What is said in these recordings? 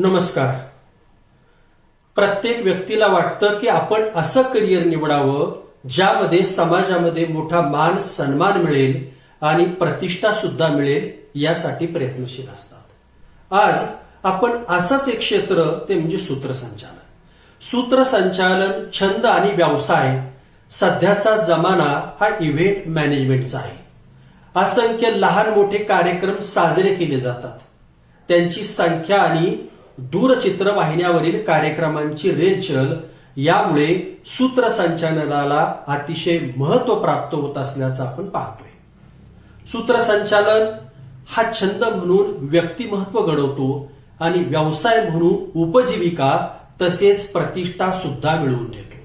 नमस्कार. प्रत्येक व्यक्तीला वाटतं की आपण असं करिअर निवडावं ज्यामध्ये समाजामध्ये मोठा मान सन्मान मिळेल आणि प्रतिष्ठा सुद्धा मिळेल यासाठी प्रयत्नशील असतात. आज आपण असंच एक क्षेत्र ते म्हणजे सूत्रसंचालन. सूत्रसंचालन छंद आणि व्यवसाय सध्याचा जमाना हा इव्हेंट मॅनेजमेंटचा आहे. असंख्य लहान मोठे कार्यक्रम साजरे केले जातात. त्यांची संख्या आणि दूरचित्रवाहिन्यावरील कार्यक्रमांची रेलचल यामुळे सूत्रसंचालनाला अतिशय महत्त्व प्राप्त होत असल्याचं आपण पाहतोय. सूत्रसंचालन हा छंद म्हणून व्यक्तिमत्व घडवतो आणि व्यवसाय म्हणून उपजीविका तसेच प्रतिष्ठा सुद्धा मिळवून देतो.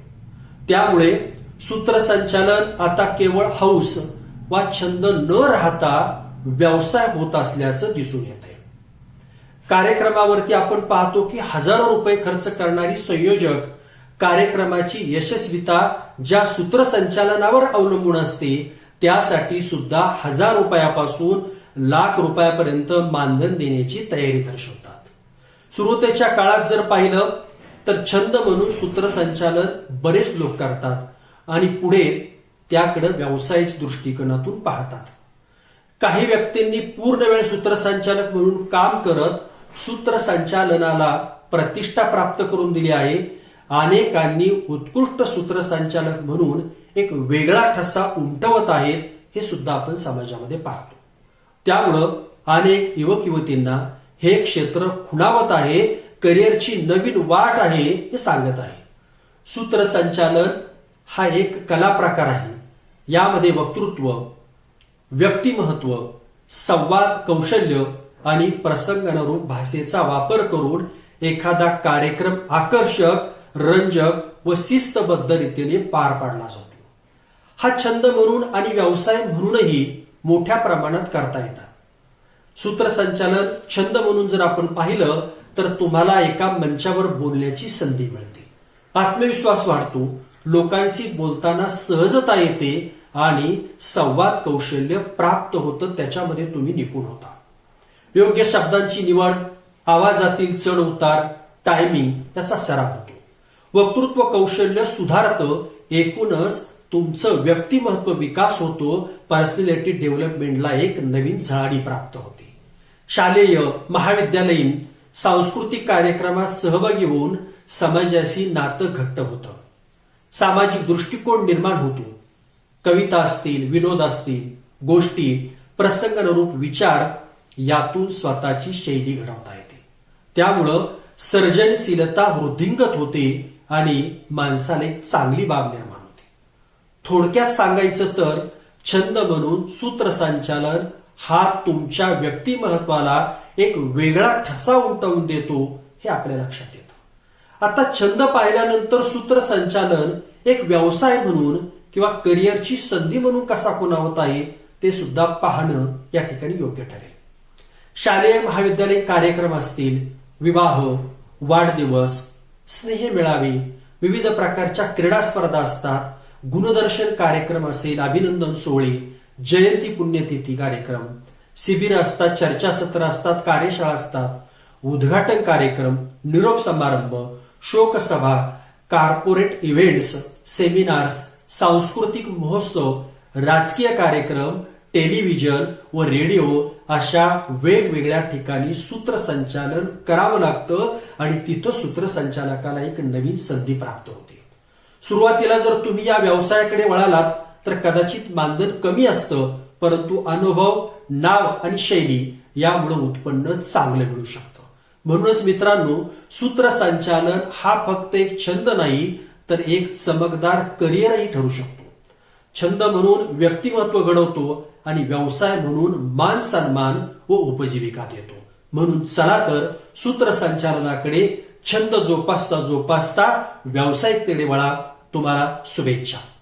त्यामुळे सूत्रसंचालन आता केवळ हौस वा छंद न राहता व्यवसाय होत असल्याचं दिसून येत आहे कार्यक्रमावरती आपण पाहतो की हजारो रुपये खर्च करणारी संयोजक कार्यक्रमाची यशस्वीता ज्या सूत्रसंचालनावर अवलंबून असते त्यासाठी सुद्धा हजार रुपयापासून लाख रुपयापर्यंत मानधन देण्याची तयारी दर्शवतात. सुरुवातीच्या काळात जर पाहिलं तर छंद म्हणून सूत्रसंचालन बरेच लोक करतात आणि पुढे त्याकडे व्यावसायिक दृष्टिकोनातून पाहतात. काही व्यक्तींनी पूर्ण वेळ सूत्रसंचालक म्हणून काम करत सूत्रसंचालनाला प्रतिष्ठा प्राप्त करून दिली आहे. अनेकांनी उत्कृष्ट सूत्रसंचालक म्हणून एक वेगळा ठसा उमटवत आहेत हे सुद्धा आपण समाजामध्ये पाहतो. त्यामुळं अनेक युवक युवतींना हे क्षेत्र खुणावत आहे करिअरची नवीन वाट आहे हे सांगत आहे. सूत्रसंचालन हा एक कला प्रकार आहे. यामध्ये वक्तृत्व व्यक्तिमहत्व संवाद कौशल्य आणि प्रसंगानुरूप भाषेचा वापर करून एखादा कार्यक्रम आकर्षक रंजक व शिस्तबद्ध रीतीने पार पाडला जातो. हा छंद म्हणून आणि व्यवसाय म्हणूनही मोठ्या प्रमाणात करता येतात. सूत्रसंचालन छंद म्हणून जर आपण पाहिलं तर तुम्हाला एका मंचावर बोलण्याची संधी मिळते. आत्मविश्वास वाढतो लोकांशी बोलताना सहजता येते आणि संवाद कौशल्य प्राप्त होतं त्याच्यामध्ये तुम्ही निपुण होता. योग्य शब्दांची निवड आवाजातील चढ उतार टायमिंग याचा सराव होतो. वक्तृत्व कौशल्य सुधारतं एकूणच तुमचं व्यक्तिमत्व विकास होतो पर्सनॅलिटी डेव्हलपमेंटला एक नवीन झळाडी प्राप्त होते. शालेय महाविद्यालयीन सांस्कृतिक कार्यक्रमात सहभागी होऊन समाजाशी नातं घट्ट होतं. सामाजिक दृष्टिकोन निर्माण होतो. कविता असतील विनोद असतील गोष्टी प्रसंगानुरूप विचार यातून स्वतःची शैली घडवता येते. त्यामुळं सर्जनशीलता वृद्धिंगत होते आणि माणसाला एक चांगली बाब निर्माण होते. थोडक्यात सांगायचं तर छंद म्हणून सूत्रसंचालन हा तुमच्या व्यक्तिमत्वाला एक वेगळा ठसा उमटवून देतो हे आपल्या लक्षात येतं. आता छंद पाहिल्यानंतर सूत्रसंचालन एक व्यवसाय म्हणून किंवा करिअरची संधी म्हणून कसा कोणावता येईल ते सुद्धा पाहणं या ठिकाणी योग्य ठरेल. शालेय महाविद्यालयीन कार्यक्रम असतील विवाह वाढदिवस स्नेह मेळावे विविध प्रकारच्या क्रीडा स्पर्धा असतात गुणदर्शन कार्यक्रम असेल अभिनंदन सोहळे जयंती पुण्यतिथी कार्यक्रम शिबिर असतात चर्चासत्र असतात कार्यशाळा असतात उद्घाटन कार्यक्रम निरोप समारंभ शोकसभा कार्पोरेट इव्हेंट्स सेमिनार्स सांस्कृतिक महोत्सव राजकीय कार्यक्रम टेलिव्हिजन व रेडिओ अशा वेगवेगळ्या ठिकाणी सूत्रसंचालन करावं लागतं आणि तिथं सूत्रसंचालकाला एक नवीन संधी प्राप्त होते. सुरुवातीला जर तुम्ही या व्यवसायाकडे वळालात तर कदाचित मानधन कमी असतं परंतु अनुभव नाव आणि शैली यामुळे उत्पन्न चांगलं मिळू शकतं. म्हणूनच मित्रांनो सूत्रसंचालन हा फक्त एक छंद नाही तर एक चमकदार करिअरही ठरू शकतो. छंद म्हणून व्यक्तिमत्व घडवतो आणि व्यवसाय म्हणून मान सन्मान व उपजीविका देतो. म्हणून चला तर सूत्रसंचालनाकडे छंद जोपासता जोपासता व्यावसायिकतेकडे वळा तुम्हाला शुभेच्छा.